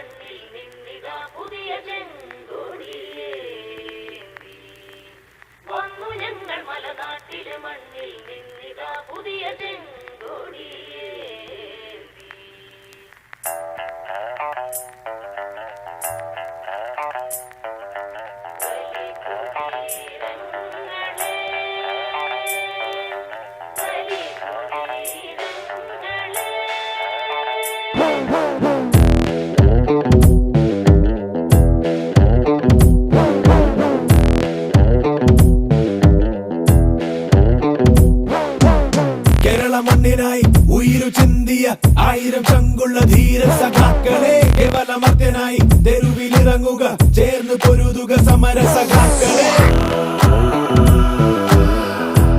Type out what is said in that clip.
മണ്ണിൽ നിന്നിതാ പുതിയ ചെങ്കോടിയേന്തി വന്നു ഞങ്ങൾ മലനാട്ടിലെ മണ്ണിൽ നിന്നിതാ പുതിയ ചെങ്കോടിയേ. മണ്ണിനായി ഉയിരു ചിന്തിയ ആയിരം ചങ്കുള്ള ധീര സഖാക്കളെ കേവലമർത്യനായി തെരുവിലിറങ്ങുക ചേർന്ന് പൊരുതുക സമര സഖാക്കളെ.